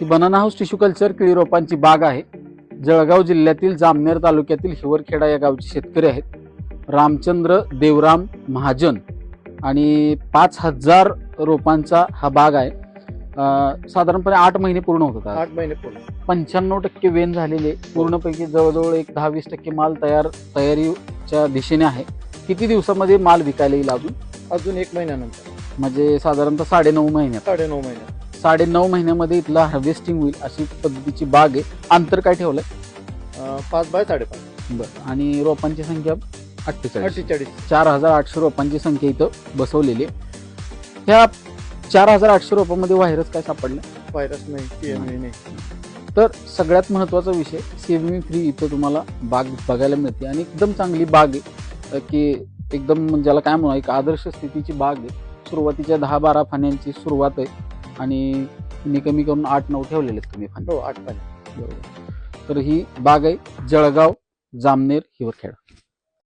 ती banana house tissue culture केळी रोपांची बाग आहे. जळगाव जिल्ह्यातील जामनेर तालुक्यातील हिवरखेडा या गावचे शेतकरी आहेत. रामचंद्र देवराम महाजन आणि पाच हजार रोपांचा हा बाग आहे. साधारणपणे आठ महिने पूर्ण होतात. आज. आठ महिने पूर्ण. पंच्याण्णव टक्के वेन झालेले पूर्णपैकी जवळजवळ एक दहा वीस टक्के माल तयार तयारीच्या दिशेने आहे. किती दिवसामध्ये माल विकायला येईल अजून? अजून एक महिन्यानंतर. म्हणजे साधारणतः साडे नऊ महिन्यात. साडे नऊ महिन्यात. साडे नऊ महिन्यामध्ये इथला हार्वेस्टिंग होईल अशी पद्धतीची बाग आहे. अंतर काय ठेवलंय? अं, पाच बाय साडेपाच. बरं. आणि रोपांची संख्या अठ्ठेचाळीस. अठ्ठेचाळीस. चार हजार आठशे रोपांची संख्या इथं बसवलेली आहे. ह्या चार हजार आठशे रोपांमध्ये व्हायरस काय सापडलं? व्हायरस नाही तर सगळ्यात महत्त्वाचा विषय सेव्हिंग फ्री इथं तुम्हाला बाग बघायला मिळते. आणि एकदम चांगली बाग आहे. अं, की एकदम ज्याला काय म्हणू एक आदर्श स्थितीची बाग आहे. सुरुवातीच्या दहा बारा फाण्यांची सुरुवात आहे. आणि तुम्ही कमी करून आठ नऊ ठेवलेले आहेत तुम्ही फाने हो आठ बरोबर तर ही बाग आहे जळगाव जामनेर हिवरखेडा.